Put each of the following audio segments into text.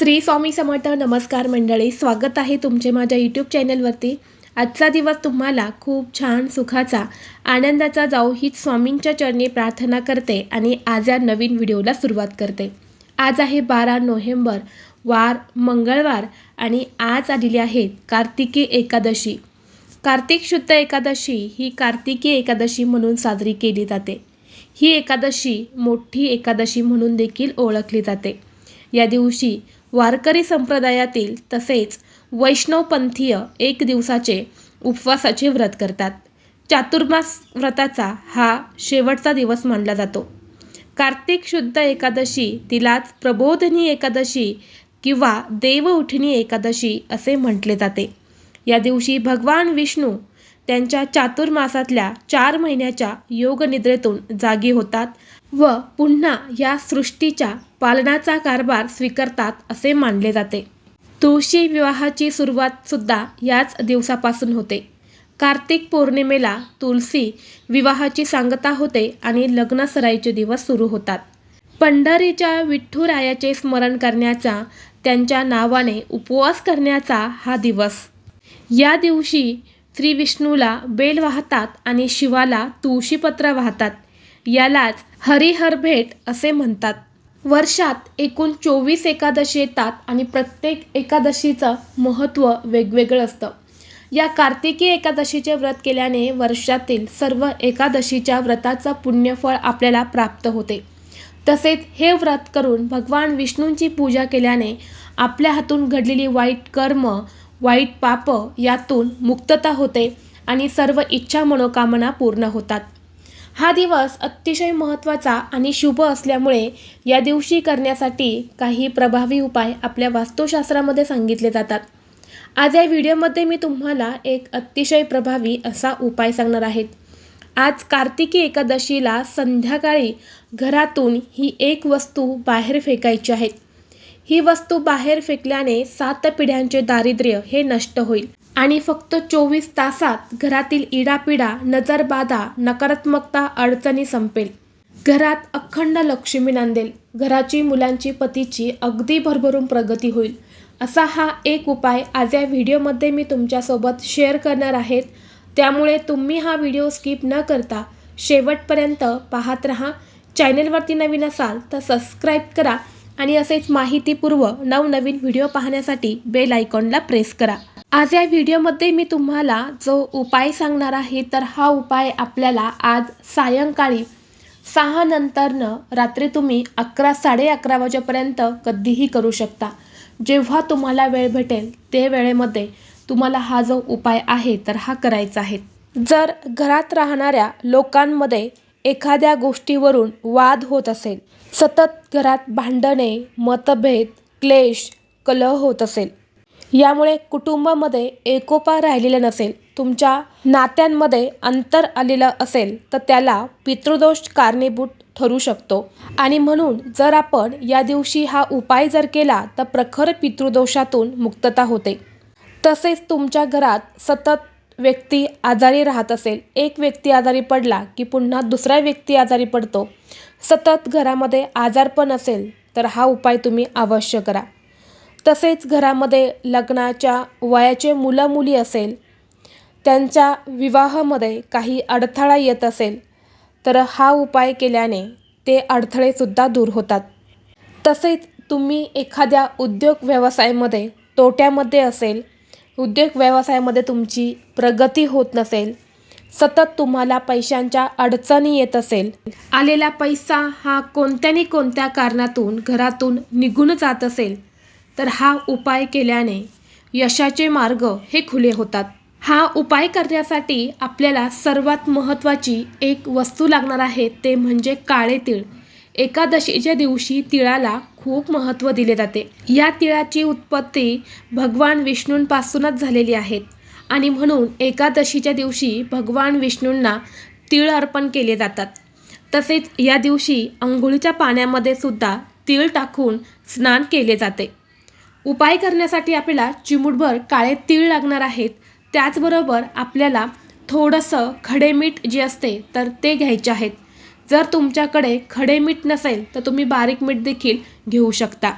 श्री स्वामी समर्थ नमस्कार मंडळी स्वागत आहे तुमचे माझ्या यूट्यूब चॅनलवरती आजचा दिवस तुम्हाला खूप छान सुखाचा आनंदाचा जाऊ हीच स्वामींच्या चरणी प्रार्थना करते आणि आज या नवीन व्हिडिओला सुरुवात करते. आज आहे बारा नोव्हेंबर वार मंगळवार आणि आज आलेली आहे कार्तिकी एकादशी. कार्तिक शुद्ध एकादशी ही कार्तिकी एकादशी म्हणून साजरी केली जाते. ही एकादशी मोठी एकादशी म्हणून देखील ओळखली जाते. या दिवशी वारकरी संप्रदायातील तसेच वैष्णवपंथीय एक दिवसाचे उपवासाचे व्रत करतात. चातुर्मास व्रताचा हा शेवटचा दिवस मानला जातो. कार्तिक शुद्ध एकादशी तिलाच प्रबोधनी एकादशी किंवा देव उठणी एकादशी असे म्हटले जाते. या दिवशी भगवान विष्णू त्यांच्या चातुर्मासातल्या चार महिन्याच्या योगनिद्रेतून जागी होतात व पुन्हा या सृष्टीच्या पालनाचा कारभार स्वीकारतात असे मानले जाते. तुळशी विवाहाची सुरुवातसुद्धा याच दिवसापासून होते. कार्तिक पौर्णिमेला तुलसी विवाहाची सांगता होते आणि लग्नसराईचे दिवस सुरू होतात. पंढरीच्या विठ्ठुरायाचे स्मरण करण्याचा त्यांच्या नावाने उपवास करण्याचा हा दिवस. या दिवशी श्री विष्णूला बेल वाहतात आणि शिवाला तुळशीपत्र वाहतात. यालाच हरिहर भेट असे म्हणतात. वर्षात एकूण चोवीस एकादशी येतात आणि प्रत्येक एकादशीचं महत्त्व वेगवेगळं असतं. या कार्तिकी एकादशीचे व्रत केल्याने वर्षातील सर्व एकादशीच्या व्रताचं पुण्यफळ आपल्याला प्राप्त होते. तसेच हे व्रत करून भगवान विष्णूंची पूजा केल्याने आपल्या हातून घडलेली वाईट कर्म वाईट पाप यातून मुक्तता होते आणि सर्व इच्छा मनोकामना पूर्ण होतात. हा दिवस अतिशय महत्त्वाचा आणि शुभ असल्यामुळे या दिवशी करण्यासाठी काही प्रभावी उपाय आपल्या वास्तुशास्त्रामध्ये सांगितले जातात. आज या व्हिडिओमध्ये मी तुम्हाला एक अतिशय प्रभावी असा उपाय सांगणार आहेत आज कार्तिकी एकादशीला संध्याकाळी घरातून ही एक वस्तू बाहेर फेकायची आहे. ही वस्तू बाहेर फेकल्याने सात पिढ्यांचे दारिद्र्य हे नष्ट होईल. आणि फक्त चोवीस तासात घरातील इडापिडा नजरबाधा नकारात्मकता अडचणी संपेल. घरात अखंड लक्ष्मी नांदेल. घराची मुलांची पतीची अगदी भरभरून प्रगती होईल. असा हा एक उपाय आज या व्हिडिओमध्ये मी तुमच्यासोबत शेअर करणार आहेत. त्यामुळे तुम्ही हा व्हिडिओ स्किप न करता शेवटपर्यंत पाहत रहा. चॅनलवरती नवीन असाल तर सबस्क्राईब करा. आणि असेच माहितीपूर्व नवनवीन व्हिडिओ पाहण्यासाठी बेल आयकॉनला प्रेस करा. आज या व्हिडिओमध्ये मी तुम्हाला जो उपाय सांगणार आहे तर हा उपाय आपल्याला आज सायंकाळी सहा नंतरनं रात्री तुम्ही अकरा साडे अकरा वाजेपर्यंत कधीही करू शकता. जेव्हा तुम्हाला वेळ भेटेल ते वेळेमध्ये तुम्हाला हा जो उपाय आहे तर हा करायचा आहे. जर घरात राहणाऱ्या लोकांमध्ये एखाद्या गोष्टीवरून वाद होत असेल सतत घरात भांडणे मतभेद क्लेश कलह होत असेल. यामुळे कुटुंबामध्ये एकोपा राहिलेला नसेल तुमच्या नात्यांमध्ये अंतर आलेलं असेल तर त्याला पितृदोष कारणीभूत ठरू शकतो. आणि म्हणून जर आपण या दिवशी हा उपाय जर केला तर प्रखर पितृदोषातून मुक्तता होते. तसेच तुमच्या घरात सतत व्यक्ती आजारी राहत असेल एक व्यक्ती आजारी पडला की पुन्हा दुसरा व्यक्ती आजारी पडतो सतत घरामध्ये आजारपण असेल तर हा उपाय तुम्ही अवश्य करा. तसेच घरामध्ये लग्नाच्या वयाचे मुलं मुली असेल त्यांच्या विवाहामध्ये काही अडथळा येत असेल तर हा उपाय केल्याने ते अडथळेसुद्धा दूर होतात. तसेच तुम्ही एखाद्या उद्योग व्यवसायामध्ये तोट्यामध्ये असेल उद्योग व्यवसायामध्ये तुमची प्रगती होत नसेल सतत तुम्हाला पैशांच्या अडचणी येत असेल. आलेला पैसा हा कोणत्यानी कोणत्या कारणातून घरातून निघून जात असेल तर हा उपाय केल्याने यशाचे मार्ग हे खुले होतात. हा उपाय करण्यासाठी आपल्याला सर्वात महत्त्वाची एक वस्तू लागणार आहे ते म्हणजे काळे तीळ. एकादशीच्या दिवशी तिळाला खूप महत्त्व दिले जाते. या तिळाची उत्पत्ती भगवान विष्णूंपासूनच झालेली आहे आणि म्हणून एकादशीच्या दिवशी भगवान विष्णूंना तीळ अर्पण केले जातात. तसेच या दिवशी अंघोळीच्या पाण्यामध्ये सुद्धा तीळ टाकून स्नान केले जाते. उपाय करण्यासाठी आपल्याला चिमूटभर काळे तीळ लागणार आहेत. त्याचबरोबर आपल्याला थोडंसं खडे मीठ जे असते तर ते घ्यायचे आहेत. जर तुमच्याकडे खडे मीठ नसेल तर तुम्ही बारीक मीठ देखील घेऊ शकता.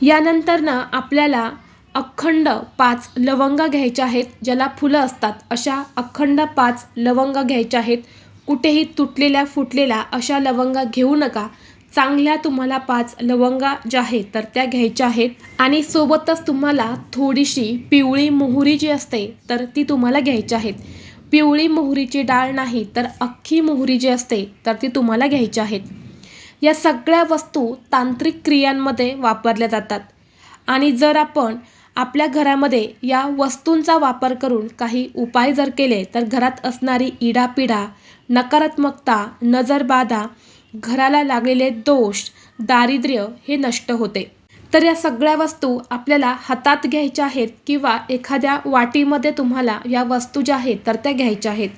यानंतर ना आपल्याला अखंड पाच लवंगा घ्यायच्या आहेत ज्याला फुलं असतात. अशा अखंड पाच लवंगा घ्यायच्या आहेत. कुठेही तुटलेल्या फुटलेल्या अशा लवंगा घेऊ नका. चांगल्या तुम्हाला पाच लवंगा ज्या आहेत तर त्या घ्यायच्या आहेत. आणि सोबतच तुम्हाला थोडीशी पिवळी मोहरी जी असते तर ती तुम्हाला घ्यायची आहेत. पिवळी मोहरीची डाळ नाही तर अख्खी मोहरी जी असते तर ती तुम्हाला घ्यायची आहेत. या सगळ्या वस्तू तांत्रिक क्रियांमध्ये वापरल्या जातात. आणि जर आपण आपल्या घरामध्ये या वस्तूंचा वापर करून काही उपाय जर केले तर घरात असणारी इडापिडा नकारात्मकता नजरबाधा घराला लागलेले दोष दारिद्र्य हे नष्ट होते. तर या सगळ्या वस्तू आपल्याला हातात घ्यायच्या आहेत किंवा एखाद्या वाटीमध्ये तुम्हाला या वस्तू ज्या आहेत तर त्या घ्यायच्या आहेत.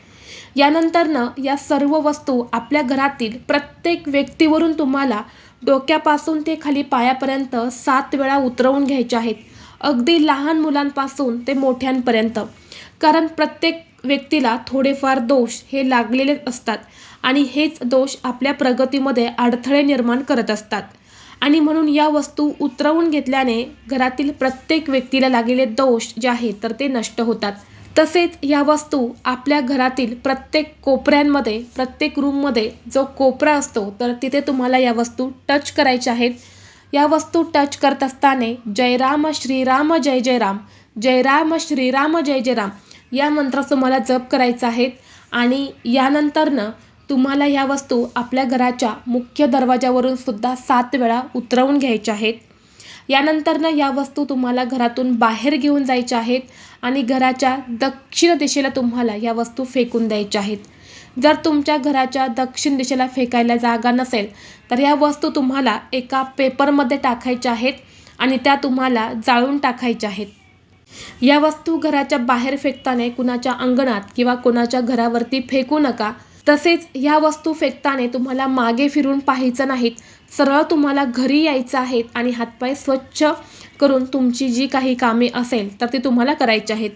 यानंतरनं या सर्व वस्तू आपल्या घरातील प्रत्येक व्यक्तीवरून तुम्हाला डोक्यापासून ते खाली पायापर्यंत सात वेळा उतरवून घ्यायच्या आहेत. अगदी लहान मुलांपासून ते मोठ्यांपर्यंत. कारण प्रत्येक व्यक्तीला थोडेफार दोष हे लागलेले असतात आणि हेच दोष आपल्या प्रगतीमध्ये अडथळे निर्माण करत असतात. आणि म्हणून या वस्तू उतरवून घेतल्याने घरातील प्रत्येक व्यक्तीला लागलेले दोष जे आहेत तर ते नष्ट होतात. तसेच या वस्तू आपल्या घरातील प्रत्येक कोपऱ्यांमध्ये प्रत्येक रूममध्ये जो कोपरा असतो तर तिथे तुम्हाला या वस्तू टच करायच्या आहेत. या वस्तू टच करत असताना जयराम श्रीराम जय जय राम जय राम श्रीराम जय जय राम या मंत्राचा तुम्हाला जप करायचा आहे. आणि यानंतरनं तुम्हाला ह्या वस्तू आपल्या घराच्या मुख्य दरवाजावरून सुद्धा सात वेळा उतरवून घ्यायच्या आहेत. यानंतरनं या वस्तू तुम्हाला घरातून बाहेर घेऊन जायच्या आहेत आणि घराच्या दक्षिण दिशेला तुम्हाला या वस्तू फेकून द्यायच्या आहेत. जर तुमच्या घराच्या दक्षिण दिशेला फेकायला जागा नसेल तर या वस्तू तुम्हाला एका पेपरमध्ये टाकायच्या आहेत आणि त्या तुम्हाला जाळून टाकायच्या आहेत. या वस्तू घराच्या बाहेर फेकताना कुणाच्या अंगणात किंवा कुणाच्या घरावरती फेकू नका. तसेच ह्या वस्तू फेकताना तुम्हाला मागे फिरून पाहायचं नाहीत. सरळ तुम्हाला घरी यायचं आहेत आणि हातपाय स्वच्छ करून तुमची जी काही कामे असेल तर ती तुम्हाला करायची आहेत.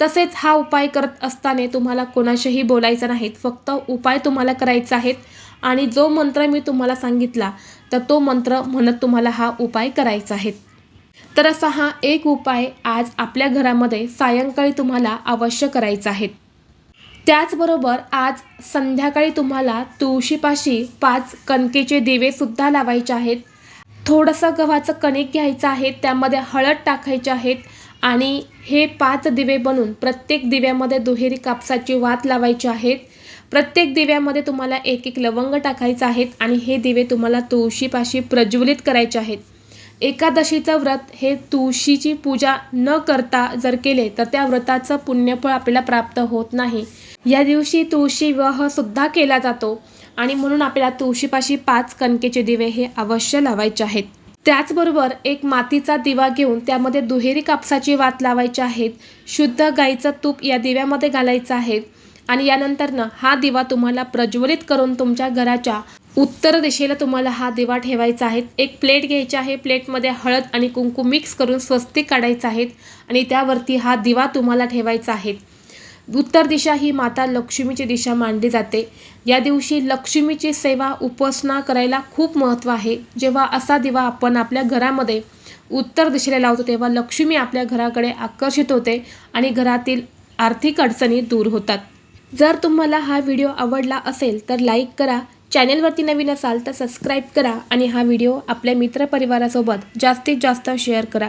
तसेच हा उपाय करत असताना तुम्हाला कोणाशीही बोलायचं नाहीत. फक्त उपाय तुम्हाला करायचा आहेत आणि जो मंत्र मी तुम्हाला सांगितला तर तो मंत्र म्हणत तुम्हाला हा उपाय करायचा आहे तर असा हा एक उपाय आज आपल्या घरामध्ये सायंकाळी तुम्हाला अवश्य करायचा आहे त्याचबरोबर आज संध्याकाळी तुम्हाला तुळशीपाशी पाच कणकेचे दिवेसुद्धा लावायचे आहेत. थोडंसं गव्हाचं कणिक घ्यायचं आहे त्यामध्ये हळद टाकायचे आहेत आणि हे पाच दिवे बनून प्रत्येक दिव्यामध्ये दुहेरी कापसाची वात लावायची आहेत प्रत्येक दिव्यामध्ये तुम्हाला एक एक लवंग टाकायचं आहेत आणि हे दिवे तुम्हाला तुळशीपाशी प्रज्वलित करायचे आहेत. एकादशीचं व्रत हे तुळशीची पूजा न करता जर केले तर त्या व्रताचं पुण्यफळ आपल्याला प्राप्त होत नाही. या दिवशी तुळशी विवाह सुद्धा केला जातो. आणि म्हणून आपल्याला तुळशीपाशी पाच कणकेचे दिवे हे अवश्य लावायचे आहेत. त्याचबरोबर एक मातीचा दिवा घेऊन त्यामध्ये दुहेरी कापसाची वात लावायची आहेत. शुद्ध गाईचं तूप या दिव्यामध्ये घालायचं आहे. आणि यानंतरनं हा दिवा तुम्हाला प्रज्वलित करून तुमच्या घराच्या उत्तर दिशेला तुम्हाला हा दिवा ठेवायचा आहे. एक प्लेट घ्यायची आहे. प्लेटमध्ये हळद आणि कुंकू मिक्स करून स्वस्तिक काढायचं आहेत आणि त्यावरती हा दिवा तुम्हाला ठेवायचा आहे. उत्तर दिशा ही माता लक्ष्मीची दिशा मानली जाते. या दिवशी लक्ष्मीची सेवा उपासना करायला खूप महत्त्व आहे. जेव्हा असा दिवा आपण आपल्या घरामध्ये उत्तर दिशेला लावतो तेव्हा लक्ष्मी आपल्या घराकडे आकर्षित होते आणि घरातील आर्थिक अडचणी दूर होतात. जर तुम्हाला हा व्हिडिओ आवडला असेल तर लाईक करा. चॅनेलवरती नवीन असाल तर सबस्क्राईब करा आणि हा व्हिडिओ आपल्या मित्रपरिवारासोबत जास्तीत जास्त शेअर करा.